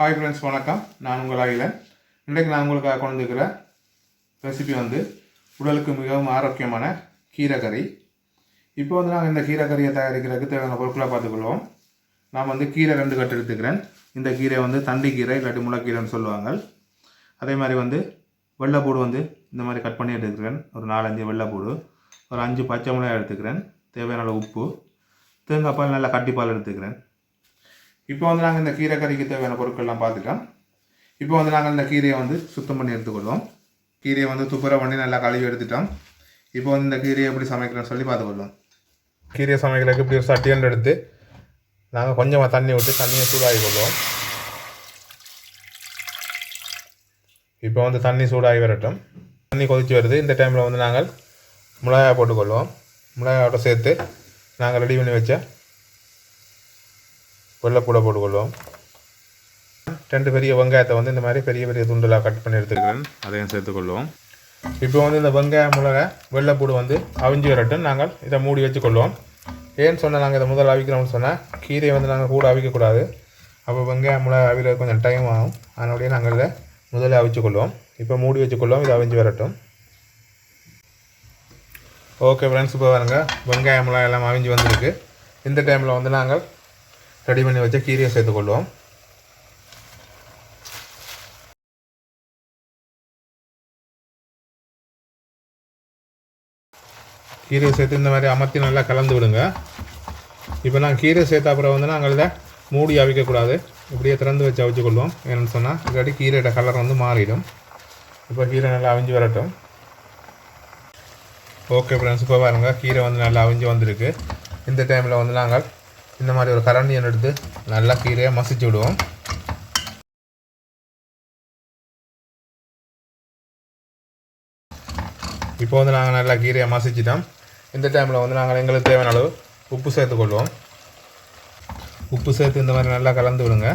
Hi friends வணக்கம். நான் உங்கள் ஆகிலன் இன்றைக்கு நான் உங்களுக்காக கொண்டு ரெசிபி வந்து உடலுக்கு மிகவும் ஆரோக்கியமான கீரைக்கறி இப்போ வந்து நாங்கள் இந்த கீரைக்கறியை தயாரிக்கிறதுக்கு தேவையான பொருட்களை பார்த்துக்கொள்வோம். நான் வந்து கீரை ரெண்டு கட்டு எடுத்துக்கிறேன். இந்த கீரை வந்து தண்டி கீரை இல்லாட்டி முளைக்கீரைன்னு சொல்லுவாங்க. அதே மாதிரி வந்து வெள்ளைப்பூடு வந்து இந்த மாதிரி கட் பண்ணி எடுத்துக்கிறேன். ஒரு நாலஞ்சு வெள்ளைப்பூடு ஒரு அஞ்சு பச்சை மிளகாய் எடுத்துக்கிறேன். தேவையான உப்பு. தேங்காய் பால் நல்லா கட்டி பால் எடுத்துக்கிறேன். இப்போ வந்து நாங்கள் இந்த கீரை கறிக்கு தேவையான பொருட்கள்லாம் பார்த்துட்டோம். இப்போ வந்து நாங்கள் இந்த கீரையை வந்து சுத்தம் பண்ணி எடுத்துக்கொள்வோம். கீரையை வந்து துப்புரவு பண்ணி நல்லா கழுவி எடுத்துட்டோம். இப்போ வந்து இந்த கீரையை எப்படி சமைக்கிறோம்னு சொல்லி பார்த்துக்கொள்வோம். கீரையை சமைக்கிறதுக்கு இப்படி ஒரு சட்டியன் எடுத்து நாங்கள் கொஞ்சமாக தண்ணி விட்டு தண்ணியை சூடாகி கொள்வோம். இப்போ வந்து தண்ணி சூடாகி வரட்டும். தண்ணி கொதித்து வருது. இந்த டைமில் வந்து நாங்கள் மிளகாய் போட்டுக்கொள்வோம். மிளகாயோட சேர்த்து நாங்கள் ரெடி பண்ணி வச்ச வெள்ளைப்பூடை போட்டுக்கொள்வோம். ரெண்டு பெரிய வெங்காயத்தை வந்து இந்த மாதிரி பெரிய பெரிய துண்டலாக கட் பண்ணி எடுத்துக்கிறேன். அதையும் சேர்த்துக்கொள்வோம். இப்போ வந்து இந்த வெங்காய மிளகா வெள்ளைப்பூடு வந்து அவிஞ்சு வரட்டும். நாங்கள் இதை மூடி வச்சுக்கொள்வோம். ஏன்னு சொன்னால் நாங்கள் இதை முதல் அவிக்கிறோம்னு சொன்னால் கீரையை வந்து நாங்கள் கூட அவிக்கக்கூடாது. அப்போ வெங்காயம் மிளகா அவிக்கிற கொஞ்சம் டைம் ஆகும். அதனுடைய நாங்கள் இதை முதல்ல அவிச்சுக்கொள்வோம். இப்போ மூடி வச்சுக்கொள்வோம். இது அவிஞ்சு வரட்டும். ஓகே ஃப்ரெண்ட்ஸ் இப்போ பாருங்க. வெங்காய மிளகா எல்லாம் அவிஞ்சு வந்திருக்கு. இந்த டைமில் வந்து நாங்கள் ரெடி பண்ணி வச்ச கீரையை சேர்த்துக்கொள்வோம் கீரையை சேர்த்து இந்த மாதிரி அமர்த்தி நல்லா கலந்து விடுங்க. இப்போ நான் கீரை சேர்த்த அப்புறம் வந்து நாங்கள் இதை மூடி அவிக்கக்கூடாது இப்படியே திறந்து வச்சு அவிச்சுக்கொள்வோம் ஏன்னு சொன்னால் இல்லாட்டி கீரையோட கலர் வந்து மாறிடும். இப்போ கீரை நல்லா அவிஞ்சு வரட்டும். ஓகே ஃப்ரெண்ட்ஸ் இப்போ பாருங்கள் கீரை வந்து நல்லா அவிஞ்சு வந்திருக்கு. இந்த டைமில் வந்து நாங்கள் இந்த மாதிரி ஒரு கரண்டியை எடுத்து நல்லா கீரையை மசிச்சு விடுவோம். இப்போ வந்து நாங்கள் நல்லா கீரையை மசிச்சுட்டோம். இந்த டைமில் வந்து நாங்கள் எங்களுக்கு தேவையான அளவு உப்பு சேர்த்துக்கொள்வோம் உப்பு சேர்த்து இந்த மாதிரி நல்லா கலந்து விடுங்க.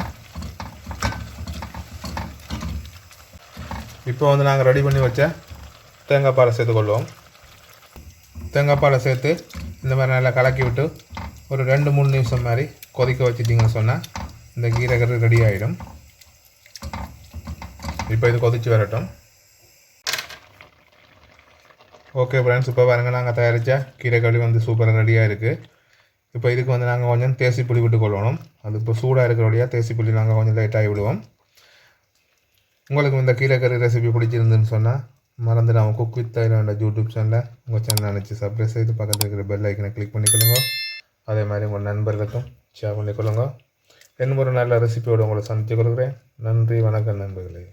இப்போ வந்து நாங்கள் ரெடி பண்ணி வச்ச தேங்காய் பாலை சேர்த்துக்கொள்வோம் தேங்காய் பாலை சேர்த்து இந்த மாதிரி நல்லா கலக்கி விட்டு ஒரு ரெண்டு மூணு நிமிஷம் மாதிரி கொதிக்க வச்சுட்டிங்கன்னு சொன்னால் இந்த கீரை கறி ரெடி ஆகிடும் இப்போ இது கொதிச்சு வரட்டும். ஓகே ஃப்ரெண்ட்ஸ் இப்போ பாருங்கள் நாங்கள் தயாரித்த கீரைக்கறி வந்து சூப்பராக ரெடியாக இருக்குது இப்போ இதுக்கு வந்து நாங்கள் கொஞ்சம் தேசி புளி விட்டு கொள்ளணும். அது இப்போ சூடாக இருக்கிறபடியாக தேசி புளி நாங்கள் கொஞ்சம் லைட்டாகி விடுவோம். உங்களுக்கு இந்த கீரைக்கறி ரெசிபி பிடிச்சிருந்துன்னு சொன்னால் மறந்துடாமல் குக் வித் தைலாண்ட யூடியூப் சேனலில் உங்கள் சேனல் நினச்சி சப்ஸ்கிரைப் செய்து பக்கத்தில் இருக்கிற பெல் ஐக்கனை கிளிக் பண்ணிக்கொள்ளுங்க. அதே மாதிரி உங்கள் நண்பர்களுக்கும் ஷேர் பண்ணிக்கொள்ளுங்க இன்னும் ஒரு நல்ல ரெசிபியோடு உங்களை சந்தித்து கொடுக்குறேன் நன்றி வணக்கம் நண்பர்களே.